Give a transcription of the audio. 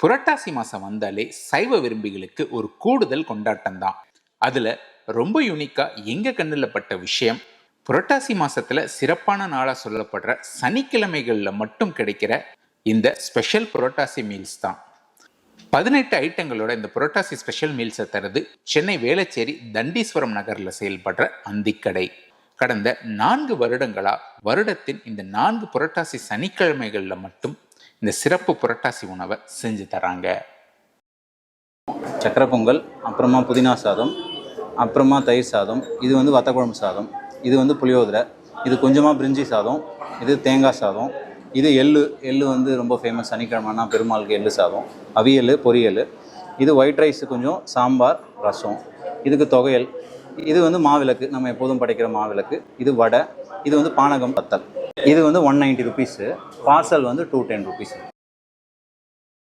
புரட்டாசி மாதம் வந்தாலே சைவ விரும்பிகளுக்கு ஒரு கூடுதல் கொண்டாட்டம் தான் அதில் ரொம்ப யூனிக்காக எங்கள் கண்ணில் பட்ட விஷயம் புரட்டாசி மாதத்தில் சிறப்பான நாளாக சொல்லப்படுற சனிக்கிழமைகளில் மட்டும் கிடைக்கிற இந்த ஸ்பெஷல் புரட்டாசி மீல்ஸ் தான். பதினெட்டு ஐட்டங்களோட இந்த புரட்டாசி ஸ்பெஷல் மீல்ஸை தருது சென்னை வேளச்சேரி தண்டீஸ்வரம் நகரில் செயல்படுற அந்திக்கடை. கடந்த நான்கு வருடங்களா வருடத்தின் இந்த நான்கு புரட்டாசி சனிக்கிழமைகளில் மட்டும் இந்த சிறப்பு புரட்டாசி உணவை செஞ்சு தராங்க. சக்கரை பொங்கல் அப்புறமா புதினா சாதம் அப்புறமா தயிர் சாதம் இது வந்து வத்தக்குழம்பு சாதம் இது வந்து புளியோதரை இது கொஞ்சமாக பிரிஞ்சி சாதம் இது தேங்காய் சாதம் இது எள்ளு எள்ளு வந்து ரொம்ப ஃபேமஸ் சனிக்கிழமைனா பெருமாளுக்கு எள்ளு சாதம் அவியல் பொரியல் இது ஒயிட் ரைஸு கொஞ்சம் சாம்பார் ரசம் இதுக்கு தொகையல் இது வந்து மாவிளக்கு நம்ம எப்போதும் படைக்கிற மாவிளக்கு இது வடை இது வந்து பானகம் பத்தல் இது வந்து ஒன் நைன்ட்டி ருபீஸு பார்சல் வந்து டூ டென் ருபீஸ்